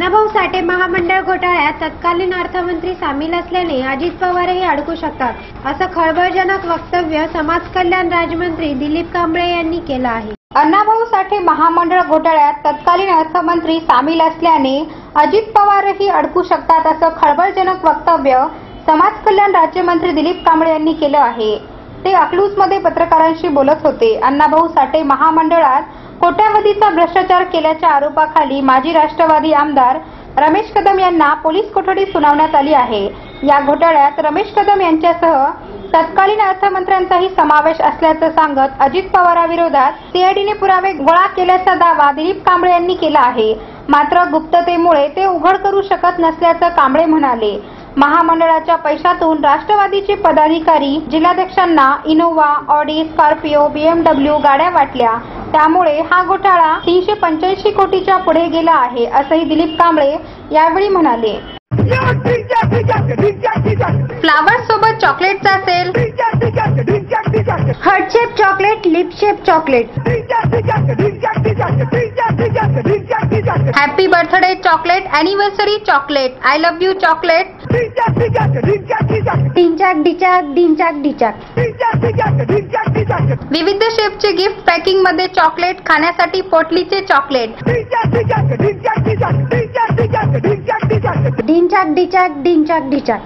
अण्णाभाऊ साठे महामंडळ घोटाळ्यात तत्कालीन अर्थमंत्री सामील असल्याने अजित पवारही अडकू शकतात असं खळबळजनक वक्तव्य समाज कल्याण राज्यमंत्री दिलीप कांबळे यांनी केलं आहे. अण्णाभाऊ साठे महामंडळ घोटाळ्यात तत्कालीन अर्थमंत्री सामील असल्याने अजित पवारही अडकू शकतात असं खळबळजनक वक्तव्य समाज कल्याण राज्यमंत्री दिलीप कांबळे यांनी केलं आहे. ते अकलूजमध्ये पत्रकारांशी बोलत होते. अण्णाभाऊ साठे महामंडळात कोट्यावधीचा भ्रष्टाचार केल्याच्या आरोपाखाली माजी राष्ट्रवादी आमदार रमेश कदम यांना पोलीस कोठडी सुनावण्यात आली आहे. या घोटाळ्यात रमेश कदम यांच्यासह तत्कालीन अर्थमंत्र्यांचाही समावेश असल्याचं सांगत अजित पवाराविरोधात सीआयडीने पुरावे गोळा केल्याचा दावा दिलीप कांबळे यांनी केला आहे. मात्र गुप्ततेमुळे ते उघड करू शकत नसल्याचं कांबळे म्हणाले. महामंडळाच्या पैशातून राष्ट्रवादीचे पदाधिकारी जिल्हाध्यक्षांना इनोव्हा ऑडी स्कॉर्पिओ बीएमडब्ल्यू गाड्या वाटल्या. त्यामुळे हा घोटाळा तीनशे पंच्याऐंशी कोटीच्या पुढे गेला आहे असंही दिलीप कांबळे यावेळी म्हणाले. फ्लावर सोबत चॉकलेटचा sale heart shape chocolate lip shape chocolate happy birthday chocolate anniversary chocolate I love you chocolate डिंचाक डिचाक डिंचाक डिचाक विविध शेपचे गिफ्ट पॅकिंगमध्ये चॉकलेट खाण्यासाठी पोटलीचे चॉकलेट. डिंचाक डिचाक डिंचाक डिचाक